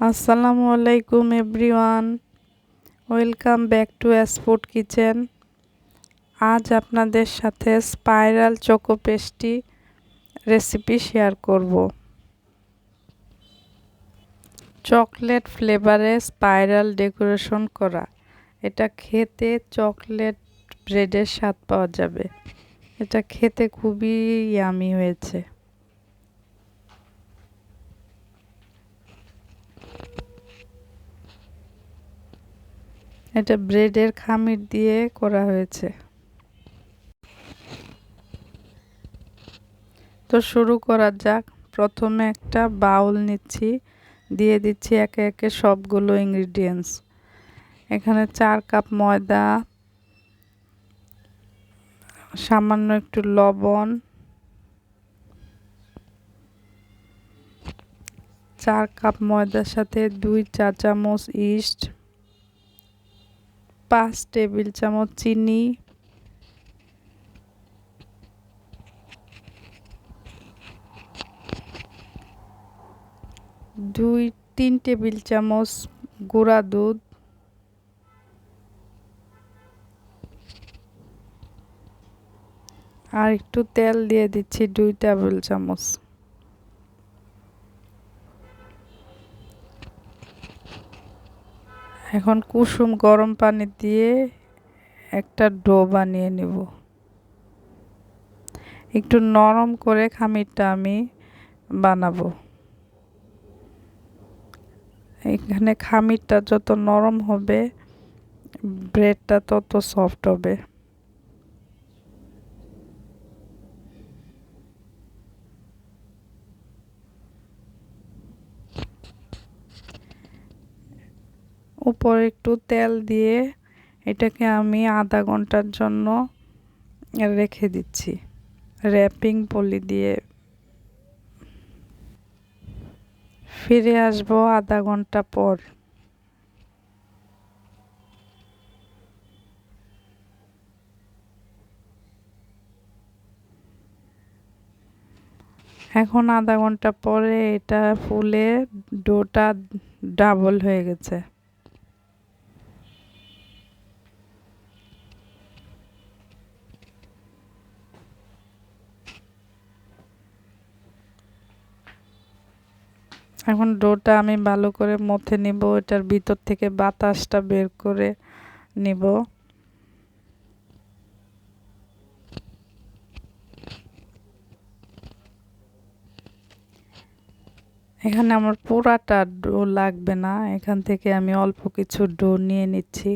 আসসালামু আলাইকুম everyone. Welcome back to sport kitchen. আজ আপনাদের সাথে spiral choco pastry recipe share করব। চকলেট ফ্লেভারে স্পাইরাল ডেকোরেশন করা। এটা খেতে চকলেট ব্রেডের স্বাদ পাওয়া যাবে। এটা খেতে খুবই ইয়ামি হয়েছে। এটা ব্রেডের খামির দিয়ে করা হয়েছে। তো শুরু করা যাক। প্রথমে একটা বাউল নিচ্ছি, দিয়ে দিচ্ছি একে একে সবগুলো ইনগ্রিডিয়েন্টস এখানে চার কাপ ময়দা, সামান্য একটু লবণ, চার কাপ ময়দার সাথে দুই চা চামচ ইস্ট পাঁচ টেবিল চামচ চিনি। দুই, তিন টেবিল চামচ গুঁড়া দুধ। আর একটু তেল দিয়ে দিচ্ছি দুই টেবিল চামচ। এখন কুসুম গরম পানি দিয়ে একটা ডো বানিয়ে নেব। একটু নরম করে খামিরটা আমি বানাবো। এখানে খামিরটা যত নরম হবে, ব্রেডটা তত সফট হবে। উপরে একটু তেল দিয়ে এটাকে আমি আধা ঘণ্টার জন্য রেখে দিচ্ছি। র্যাপিং পলি দিয়ে। ফিরে আসব আধা ঘণ্টা পর। এখন আধা ঘণ্টা পরে এটা ফুলে ডোটা ডাবল হয়ে গেছে। এখন ডোটা আমি ভালো করে মথে নিব, এটার ভিতর থেকে বাতাসটা বের করে নিব। এখানে আমার পুরাটা ডো লাগবে না, এখান থেকে আমি অল্প কিছু ডো নিয়ে নিচ্ছি।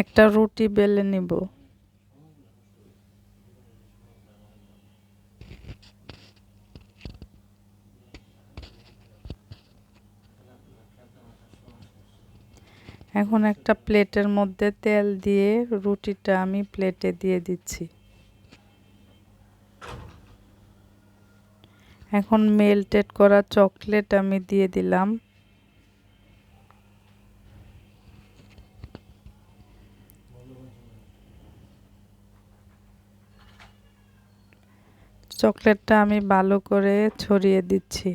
একটা রুটি বেলে নিব। এখন একটা প্লেটের মধ্যে তেল দিয়ে রুটিটা আমি প্লেটে দিয়ে দিচ্ছি। এখন মেল্টেড করা চকলেট আমি দিয়ে দিলাম। চকলেটটা আমি ভালো করে ছড়িয়ে দিচ্ছি।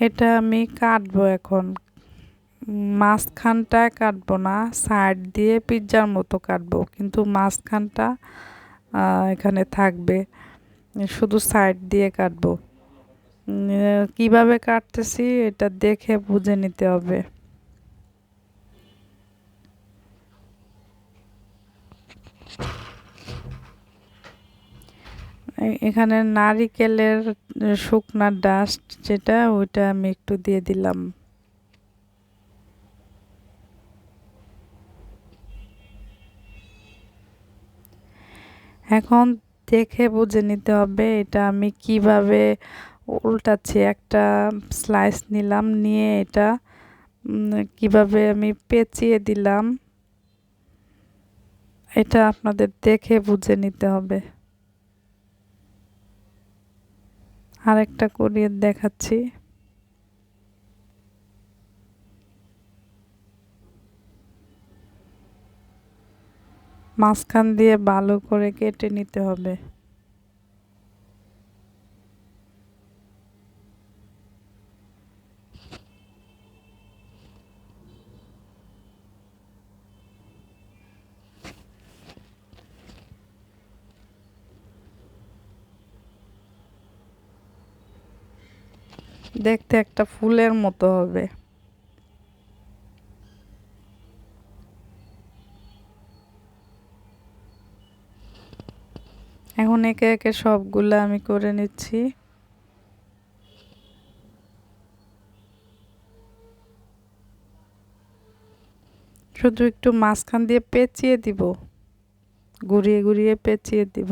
এটা আমি কাটবো এখন। মাঝখানটা কাটবো না সাইড দিয়ে পিৎজার মতো কাটবো, কিন্তু মাঝখানটা এখানে থাকবে। শুধু সাইড দিয়ে কাটবো। কীভাবে কাটতেছি এটা দেখে বুঝে নিতে হবে। এখানে নারিকেলের শুকনা ডাস্ট যেটা, ওইটা আমি একটু দিয়ে দিলাম। এখন দেখে বুঝে নিতে হবে এটা আমি কীভাবে উল্টাচ্ছি। একটা স্লাইস নিলাম, নিয়ে এটা কীভাবে আমি পেঁচিয়ে দিলাম, এটা আপনাদের দেখে বুঝে নিতে হবে। আরেকটা কোরিয়ার দেখাচ্ছি। মাঝখান দিয়ে ভালো করে কেটে নিতে হবে। দেখতে একটা ফুলের মতো হবে। এখন একে একে সবগুলো আমি করে নিচ্ছি। শুধু একটু মাঝখান দিয়ে পেঁচিয়ে দিব। ঘুরিয়ে ঘুরিয়ে পেঁচিয়ে দিব।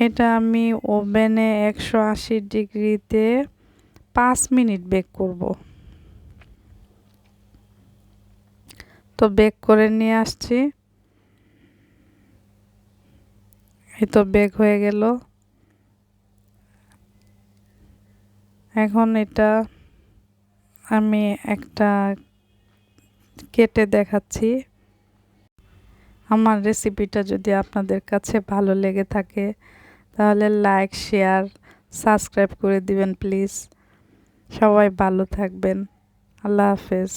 এটা আমি ওভেনে একশো আশি ডিগ্রিতে পাঁচ মিনিট বেক করব। তো বেক করে নিয়ে আসছি। এই তো বেক হয়ে গেল। এখন এটা আমি একটা কেটে দেখাচ্ছি। আমার রেসিপিটা যদি আপনাদের কাছে ভালো লেগে থাকে তাহলে লাইক শেয়ার সাবস্ক্রাইব করে দিবেন প্লিজ সবাই ভালো থাকবেন। আল্লাহ হাফেজ।